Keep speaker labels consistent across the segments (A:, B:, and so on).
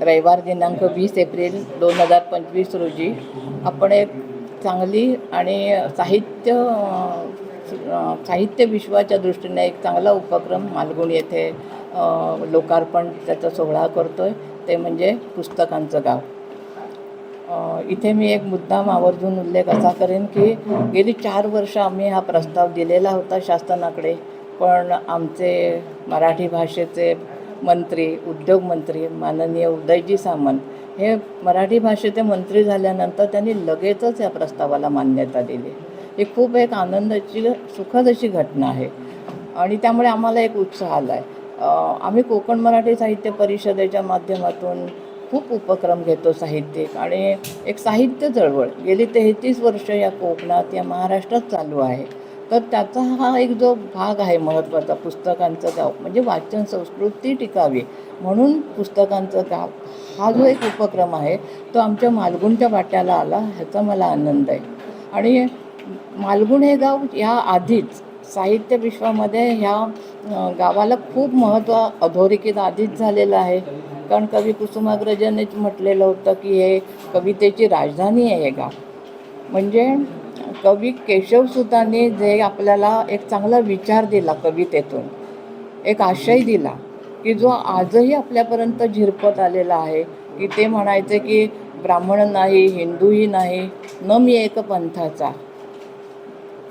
A: रविवार दिनांक वीस एप्रिल दोन हजार पंचवीस रोजी आपण एक चांगली आणि साहित्य साहित्य विश्वाच्या दृष्टीने एक चांगला उपक्रम मालगुण येथे लोकार्पण त्याचा सोहळा करतो आहे ते म्हणजे पुस्तकांचं गाव. इथे मी एक मुद्दाम आवर्जून उल्लेख असा करेन की गेली चार वर्ष आम्ही हा प्रस्ताव दिलेला होता शासनाकडे. पण आमचे मराठी भाषेचे मंत्री उद्योगमंत्री माननीय उदयजी सामंत हे मराठी भाषेचे मंत्री झाल्यानंतर त्यांनी लगेचच या प्रस्तावाला मान्यता दिली. ही खूप एक आनंदाची सुखद अशी घटना आहे. आणि त्यामुळे आम्हाला एक उत्साह आला आहे आम्ही कोकण मराठी साहित्य परिषदेच्या माध्यमातून खूप उपक्रम घेतो साहित्यिक आणि एक साहित्य चळवळ. गेली तेहतीस वर्ष या कोकणात या महाराष्ट्रात चालू आहे. तर त्याचा हा एक जो भाग आहे महत्त्वाचा पुस्तकांचं गाव म्हणजे वाचन संस्कृती टिकावी म्हणून पुस्तकांचं गाव हा जो एक उपक्रम आहे तो आमच्या मालगुणच्या वाट्याला आला ह्याचा मला आनंद आहे. आणि मालगुण हे गाव या आधीच साहित्य विश्वामध्ये ह्या गावाला खूप महत्त्व अधोरेखित आधीच झालेलं आहे. कारण कवी कुसुमाग्रजांनीच म्हटलेलं होतं की हे कवितेची राजधानी आहे हे गाव. म्हणजे कवी केशवसुताने जे आपल्याला एक चांगला विचार दिला कवितेतून एक आशय दिला की जो आजही आपल्यापर्यंत झिरपत आलेला आहे की ते म्हणायचे की ब्राह्मण नाही हिंदूही नाही न मी एक पंथाचा.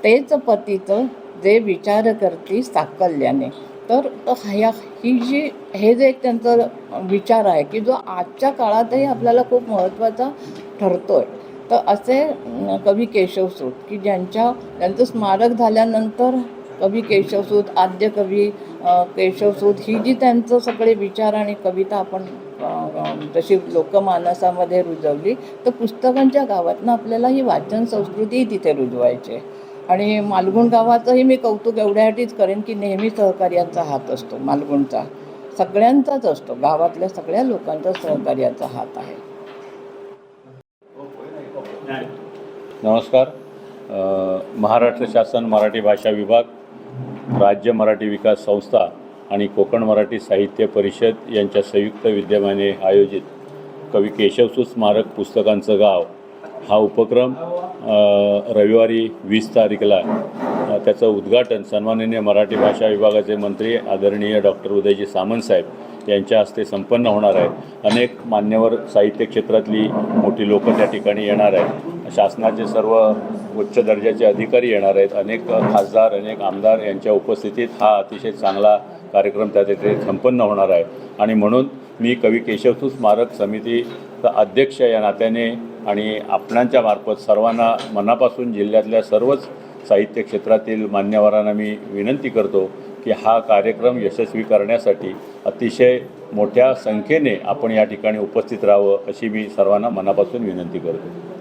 A: तेच पतीचं जे विचार करती साकल्याने. तर तर ह्या ही जी हे जे एक त्यांचं विचार आहे की जो आजच्या काळातही आपल्याला खूप महत्त्वाचा ठरतो आहे तर असे कवी केशवसूत की ज्यांच्या त्यांचं स्मारक झाल्यानंतर कवी केशवसूत आद्य कवी केशवसूत ही जी त्यांचं सगळे विचार आणि कविता आपण जशी लोकमानसामध्ये रुजवली तर पुस्तकांच्या गावातनं आपल्याला ही वाचन संस्कृतीही तिथे रुजवायची. आणि मालगुण गावाचंही मी कौतुक एवढ्यासाठीच करेन की नेहमी सहकार्याचा हात असतो मालगुणचा. सगळ्यांचाच असतो गावातल्या सगळ्या लोकांचा सहकार्याचा हात आहे.
B: नमस्कार. महाराष्ट्र शासन मराठी भाषा विभाग राज्य मराठी विकास संस्था आणि कोकण मराठी साहित्य परिषद यांच्या संयुक्त विद्यमाने आयोजित कवी केशवसूत स्मारक पुस्तकांचं गाव हा उपक्रम रविवारी वीस तारीखला त्याचं उद्घाटन सन्माननीय मराठी भाषा विभागाचे मंत्री आदरणीय डॉक्टर उदयजी सामंत साहेब यांच्या हस्ते संपन्न होणार आहे. अनेक मान्यवर साहित्य क्षेत्रातली मोठी लोकं त्या ठिकाणी येणार आहेत. शासनाचे सर्व उच्च दर्जाचे अधिकारी येणार आहेत. अनेक खासदार अनेक आमदार यांच्या उपस्थितीत हा अतिशय चांगला कार्यक्रम त्या तिथे संपन्न होणार आहे. आणि म्हणून मी कवी केशवसू स्मारक समितीचा अध्यक्ष या नात्याने आणि आपणांच्या मार्फत सर्वांना मनापासून जिल्ह्यातल्या सर्वच साहित्य क्षेत्रातील मान्यवरांना मी विनंती करतो की हा कार्यक्रम यशस्वी करण्यासाठी अतिशय मोठ्या संख्येने आपण या ठिकाणी उपस्थित राहावं अशी मी सर्वांना मनापासून विनंती करतो.